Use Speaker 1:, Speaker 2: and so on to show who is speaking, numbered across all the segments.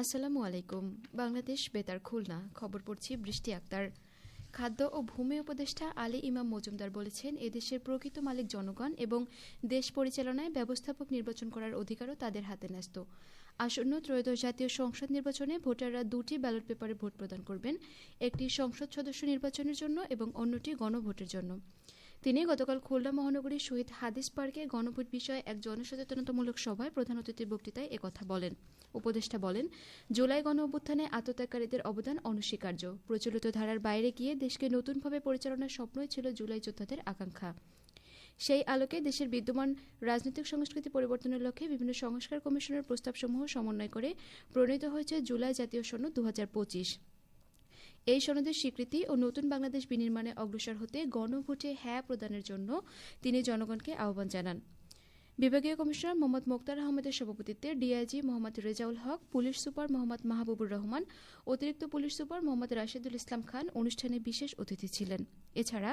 Speaker 1: আসসালামু আলাইকুম। বাংলাদেশ বেতার খুলনা। খবর পড়ছি বৃষ্টি আক্তার। খাদ্য ও ভূমি উপদেষ্টা আলী ইমাম মজুমদার বলেছেন, এদেশের প্রকৃত মালিক জনগণ এবং দেশ পরিচালনায় ব্যবস্থাপক নির্বাচন করার অধিকারও তাদের হাতে ন্যস্ত। আসন্ন ত্রয়োদশ জাতীয় সংসদ নির্বাচনে ভোটাররা দুটি ব্যালট পেপারে ভোট প্রদান করবেন, একটি সংসদ সদস্য নির্বাচনের জন্য এবং অন্যটি গণভোটের জন্য। তিনি গতকাল খুলনা মহানগরীর শহীদ হাদিস পার্কে গণভোট বিষয়ে এক জনসচেতনতামূলক সভায় প্রধান অতিথির বক্তৃতায় একথা বলেন। উপদেষ্টা বলেন, জুলাই গণ অভ্যুত্থানে আত্মত্যাগকারীদের অবদান অনস্বীকার্য। প্রচলিত ধারার বাইরে গিয়ে দেশকে নতুনভাবে পরিচালনার স্বপ্নই ছিল জুলাই যোদ্ধাদের আকাঙ্ক্ষা। সেই আলোকে দেশের বিদ্যমান রাজনৈতিক সংস্কৃতি পরিবর্তনের লক্ষ্যে বিভিন্ন সংস্কার কমিশনের প্রস্তাবসমূহ সমন্বয় করে প্রণীত হয়েছে জুলাই জাতীয় সনদ দু এই সনদের স্বীকৃতি ও নতুন বাংলাদেশ বিনির্মাণে অগ্রসর হতে গণভোটে হ্যাঁ প্রদানের জন্য তিনি জনগণকে আহ্বান জানান। বিভাগীয় কমিশনার মোহাম্মদ মোক্তার আহমেদের সভাপতিত্বে DIG Mohammad Rezaul Haque, police super Mohammad Mahbubur Rahman, অতিরিক্ত পুলিশ সুপার মোহাম্মদ রাশেদুল ইসলাম খান অনুষ্ঠানে বিশেষ অতিথি ছিলেন। এছাড়া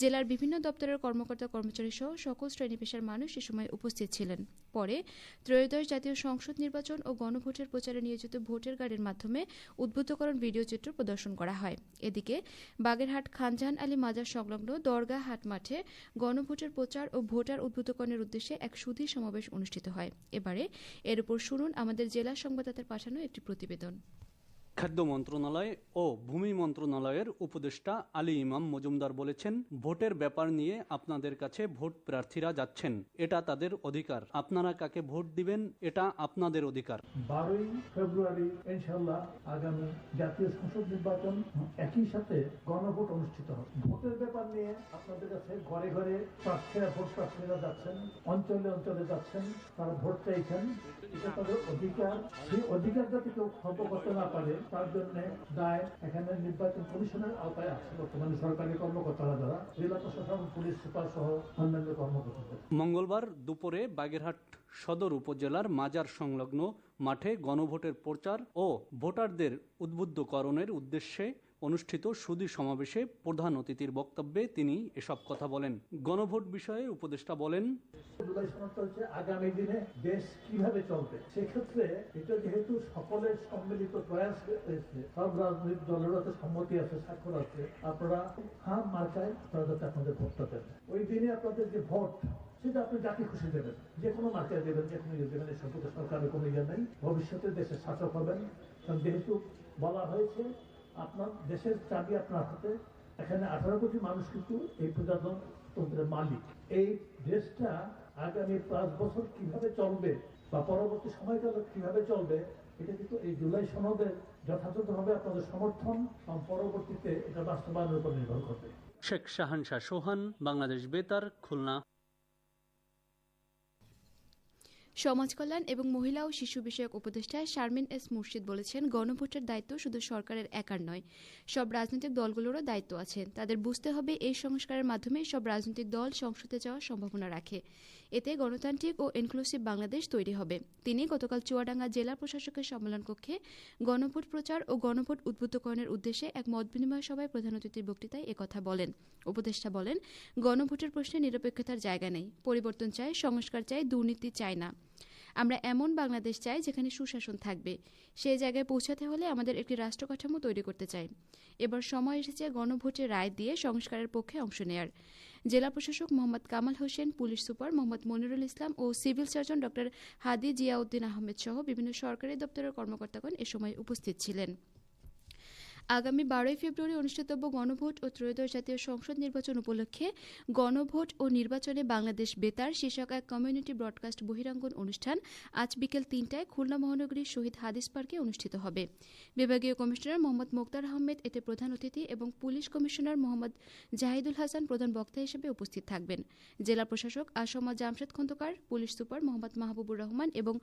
Speaker 1: জেলার বিভিন্ন দপ্তরের কর্মকর্তা কর্মচারী সহ সকল শ্রেণি পেশার মানুষ এ সময় উপস্থিত ছিলেন। পরে ত্রয়োদশ জাতীয় সংসদ নির্বাচন ও গণভোটের প্রচারে নিয়োজিত ভোটের গাড়ির মাধ্যমে উদ্বুদ্ধকরণ ভিডিও চিত্র প্রদর্শন করা হয়। এদিকে বাগেরহাট খানজাহান আলী মাজার সংলগ্ন দরগা হাট মাঠে গণভোটের প্রচার ও ভোটার উদ্বুদ্ধকরণের উদ্দেশ্যে এক সুধী সমাবেশ অনুষ্ঠিত হয়। এবারে এর উপর শুনুন আমাদের জেলা সংবাদদাতার পাঠানো একটি প্রতিবেদন।
Speaker 2: খাদ্য মন্ত্রণালয় ও ভূমি মন্ত্রণালয়ের উপদেষ্টা আলী ইমাম মজুমদার বলেছেন, ভোটের ব্যাপার নিয়ে আপনাদের কাছে ভোট প্রার্থীরা যাচ্ছেন, এটা তাদের অধিকার। আপনারা কাকে ভোট দিবেন, এটা আপনাদের অধিকার।
Speaker 3: বারোই ফেব্রুয়ারি ইনশাল্লাহ আগামী জাতীয় সংসদ নির্বাচন একই সাথে গণভোট অনুষ্ঠিত হবে। ভোটের ব্যাপার নিয়ে আপনাদের কাছে ঘরে ঘরে প্রার্থীরা, ভোট প্রার্থীরা যাচ্ছেন, অঞ্চলে অঞ্চলে যাচ্ছেন, তারা ভোট চাইছেন। এটা তাদের অধিকার। সেই অধিকার যাতে কেউ খর্ব করতে না পারে। তার জন্য দায় এখানে নির্বাচন কমিশনের আওতায় আছে। বর্তমানে সরকারি কর্মকর্তারা যারা, জেলা প্রশাসন, পুলিশ, সুপার সহ অন্যান্য কর্মকর্তাদের।
Speaker 2: মঙ্গলবার দুপুরে বাগেরহাট সদর উপজেলার মাজার সংলগ্ন মাঠে গণভোটের প্রচার ও ভোটারদের উদ্বুদ্ধকরণের উদ্দেশ্যে অনুষ্ঠিত সুদী সমাবেশে প্রধান অতিথির বক্তব্যে তিনি এসব কথা বলেন। গণভোট বিষয়ে উপদেষ্টা বলেন,
Speaker 3: জুলাই আগামী দিনে দেশ কীভাবে চলবে? সেক্ষেত্রে এটা যেহেতু সকলের সম্মিলিত প্রয়াস রয়েছে সব রাজনৈতিক দলেরও সম্মতি আছে, স্বাক্ষর আছে, আপনারা হাম মার্কায় যাতে আপনাদের ভোটটা দেন ওই দিনে আপনাদের যে ভোট, সেটা আপনি যাকে খুশি দেবেন, যে কোনো মার্কায় দেবেন, যে কোনো ইয়ে দেবেন, এসব প্রতি সরকারের কোনো ইয়ে নেই। ভবিষ্যতে দেশের শাসক হবেন। কারণ যেহেতু বলা হয়েছে আপনার দেশের চাবি আপনার হাতে। এখানে আঠারো কোটি মানুষ কিন্তু এই প্রজাতন্ত্রের মালিক। এই দেশটা আগামী পাঁচ বছর কীভাবে চলবে বা পরবর্তী সময়কালে কীভাবে চলবে, এটা কিন্তু এই জুলাই সনদে যথাযথভাবে আপনাদের সমর্থন এবং পরবর্তীতে এটা বাস্তবায়নের উপর নির্ভর করবে।
Speaker 2: শেখ শাহানশাহ সোহান, বাংলাদেশ বেতার, খুলনা।
Speaker 1: সমাজ কল্যাণ এবং মহিলা ও শিশু বিষয়ক উপদেষ্টা শারমিন এস মুর্শিদ বলেছেন, গণভোটের দায়িত্ব শুধু সরকারের একার নয়, সব রাজনৈতিক দলগুলোরও দায়িত্ব আছে। তাদের বুঝতে হবে এই সংস্কারের মাধ্যমে সব রাজনৈতিক দল সংসদে যাওয়ার সম্ভাবনা রাখে। এতে গণতান্ত্রিক ও ইনক্লুসিভ বাংলাদেশ তৈরি হবে। তিনি গতকাল চুয়াডাঙ্গা জেলা প্রশাসকের সম্মেলন কক্ষে গণভোট প্রচার ও গণভোট উদ্বুদ্ধকরণের উদ্দেশ্যে এক মত বিনিময় সভায় প্রধান অতিথির বক্তৃতায় একথা বলেন। উপদেষ্টা বলেন, গণভোটের প্রশ্নে নিরপেক্ষতার জায়গা নেই। পরিবর্তন চায়, সংস্কার চায়, দুর্নীতি চায় না। আমরা এমন বাংলাদেশ চাই যেখানে সুশাসন থাকবে। সেই জায়গায় পৌঁছাতে হলে আমাদের একটি রাষ্ট্রকাঠামো তৈরি করতে চাই। এবার সময় এসেছে গণভোটের রায় দিয়ে সংস্কারের পক্ষে অংশ নেয়ার। জেলা প্রশাসক মোহাম্মদ কামাল হোসেন, পুলিশ সুপার মোহাম্মদ মনিরুল ইসলাম ও civil surgeon doctor Hadi Ziauddin Ahmed সহ বিভিন্ন সরকারি দপ্তরের কর্মকর্তাগণ এ সময় উপস্থিত ছিলেন। আগামী বারোই ফেব্রুয়ারি অনুষ্ঠিতব্য গণভোট ও ত্রয়োদশ জাতীয় সংসদ নির্বাচন উপলক্ষে গণভোট ও নির্বাচনে বাংলাদেশ বেতার, শীর্ষক এক কমিউনিটি ব্রডকাস্ট বহিরাঙ্গন অনুষ্ঠান আজ বিকেল তিনটায় খুলনা মহানগরীর শহীদ হাদিস পার্কে অনুষ্ঠিত হবে। বিভাগীয় কমিশনার মোহাম্মদ মোক্তার আহমেদ এতে প্রধান অতিথি এবং পুলিশ কমিশনার মোহাম্মদ জাহিদুল হাসান প্রধান বক্তা হিসেবে উপস্থিত থাকবেন। জেলা প্রশাসক আসমা জামশেদ খন্দকার, পুলিশ সুপার মোহাম্মদ মাহবুবুর রহমান এবং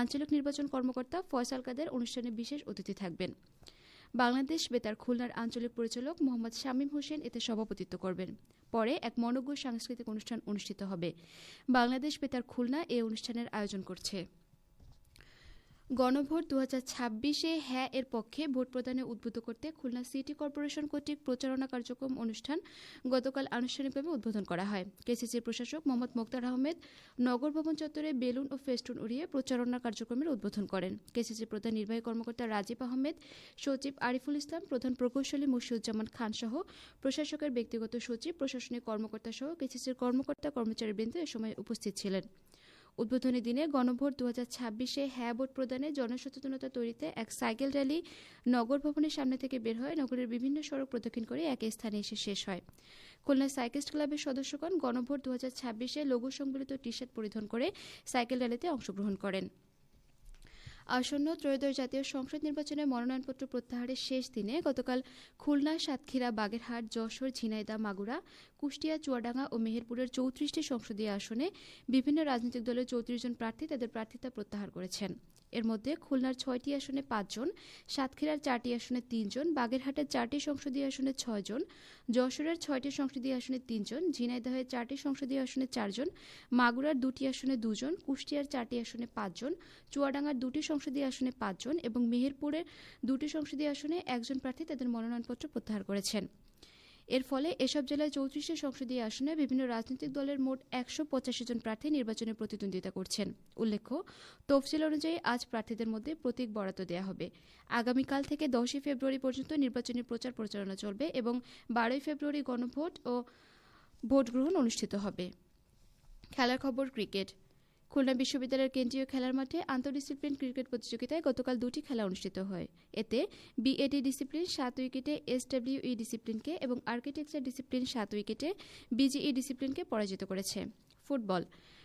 Speaker 1: আঞ্চলিক নির্বাচন কর্মকর্তা ফয়সাল কাদের অনুষ্ঠানে বিশেষ অতিথি থাকবেন। বাংলাদেশ বেতার খুলনার আঞ্চলিক পরিচালক মোহাম্মদ শামীম হোসেন এতে সভাপতিত্ব করবেন। পরে এক মনজ্ঞ সাংস্কৃতিক অনুষ্ঠান অনুষ্ঠিত হবে। বাংলাদেশ বেতার খুলনা এই অনুষ্ঠানের আয়োজন করছে। গণভোট দু হাজার ছাব্বিশে হ্যাঁ এর পক্ষে ভোট প্রদানে উদ্বুদ্ধ করতে খুলনা সিটি কর্পোরেশন কর্তৃক প্রচারণা কার্যক্রম অনুষ্ঠান গতকাল আনুষ্ঠানিকভাবে উদ্বোধন করা হয়। কেসিসির প্রশাসক মোহাম্মদ মোক্তার আহমেদ নগর ভবন চত্বরে বেলুন ও ফেস্টুন উড়িয়ে প্রচারণা কার্যক্রমের উদ্বোধন করেন। কেসিসির প্রধান নির্বাহী কর্মকর্তা রাজীব আহমেদ, সচিব আরিফুল ইসলাম, প্রধান প্রকৌশলী মুশিউজ্জামান খান সহ প্রশাসকের ব্যক্তিগত সচিব, প্রশাসনিক কর্মকর্তা সহ কেসিসির কর্মকর্তা কর্মচারীবৃন্দ এ সময় উপস্থিত ছিলেন। উদ্বোধনী দিনে গণভোট দু হাজার ছাব্বিশে হ্যাঁ ভোট প্রদানে জনসচেতনতা তৈরিতে এক সাইকেল র্যালি নগর ভবনের সামনে থেকে বের হয়। নগরের বিভিন্ন সড়ক প্রদক্ষিণ করে এক স্থানে এসে শেষ হয়। খুলনা সাইকেলস্ট ক্লাবের সদস্যগণ গণভোট দু হাজার ছাব্বিশে লঘু সংবলিত টি শার্ট পরিধান করে সাইকেল র্যালিতে অংশগ্রহণ করেন। আসন্ন ত্রয়োদশ জাতীয় সংসদ নির্বাচনে মনোনয়নপত্র প্রত্যাহারের শেষ দিনে গতকাল খুলনা, সাতক্ষীরা, বাগেরহাট, যশোর ঝিনাইদা মাগুরা, কুষ্টিয়া, চুয়াডাঙ্গা ও মেহেরপুরের চৌত্রিশটি সংসদীয় আসনে বিভিন্ন রাজনৈতিক দলের চৌত্রিশ জন প্রার্থী তাদের প্রার্থিতা প্রত্যাহার করেছেন। এর মধ্যে খুলনার ছয়টি আসনে পাঁচজন, সাতক্ষীরার চারটি আসনে তিনজন, বাগেরহাটের চারটি সংসদীয় আসনে ছয়জন, যশোরের ছয়টি সংসদীয় আসনে তিনজন, ঝিনাইদহের চারটি সংসদীয় আসনে চারজন, মাগুরার দুটি আসনে দুজন, কুষ্টিয়ার চারটি আসনে পাঁচজন, চুয়াডাঙ্গার দুটি সংসদীয় আসনে পাঁচজন এবং মেহেরপুরের দুটি সংসদীয় আসনে একজন প্রার্থী তাদের মনোনয়নপত্র প্রত্যাহার করেছেন। এর ফলে এসব জেলায় চৌত্রিশটি সংসদীয় আসনে বিভিন্ন রাজনৈতিক দলের মোট একশো পঁচাশি জন প্রার্থী নির্বাচনে প্রতিদ্বন্দ্বিতা করছেন। উল্লেখ্য, তফসিল অনুযায়ী আজ প্রার্থীদের মধ্যে প্রতীক বরাদ্দ দেওয়া হবে। আগামীকাল থেকে দশই ফেব্রুয়ারি পর্যন্ত নির্বাচনী প্রচার প্রচারণা চলবে এবং বারোই ফেব্রুয়ারি গণভোট ও ভোট গ্রহণ অনুষ্ঠিত হবে। খেলার খবর ক্রিকেট। খুলনা বিশ্ববিদ্যালয়ের কেন্দ্রীয় খেলার মাঠে আন্তঃডিসিপ্লিন ক্রিকেট প্রতিযোগিতায় গতকাল দুটি খেলা অনুষ্ঠিত হয়। এতে বিএডি ডিসিপ্লিন সাত উইকেটে, এসডব্লিউই ডিসিপ্লিনকে এবং আর্কিটেকচার ডিসিপ্লিন সাত উইকেটে বিজিই ডিসিপ্লিনকে পরাজিত করেছে। ফুটবল।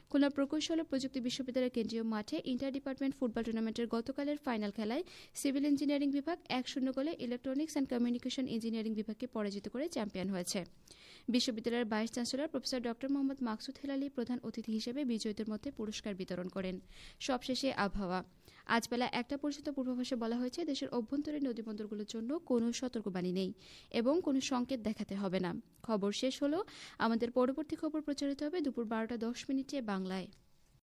Speaker 1: খুলনা প্রকৌশল ও প্রযুক্তি বিশ্ববিদ্যালয়ের কেন্দ্রীয় মাঠে ইন্টার ডিপার্টমেন্ট ফুটবল টুর্নামেন্টের গতকালের ফাইনাল খেলায় সিভিল ইঞ্জিনিয়ারিং বিভাগ এক শূন্য গোলে ইলেকট্রনিক্স অ্যান্ড কমিউনিকেশন ইঞ্জিনিয়ারিং বিভাগকে পরাজিত করে চ্যাম্পিয়ন হয়েছে। বিশ্ববিদ্যালয়ের ভাইস চ্যান্সেলর প্রফেসর ড. মোহাম্মদ মাকসুদ হেলালি প্রধান অতিথি হিসেবে বিজয়ীদের মধ্যে পুরস্কার বিতরণ করেন। সবশেষে আবহাওয়া। আজ বেলা একটা পর্যন্ত পূর্বাভাসে বলা হয়েছে, দেশের অভ্যন্তরীণ নদীবন্দরগুলোর জন্য কোনো সতর্কবাণী নেই এবং কোনো সংকেত দেখাতে হবে না। খবর শেষ হলো। আমাদের পরবর্তী খবর প্রচারিত হবে দুপুর বারোটা দশ মিনিটে বাংলায়।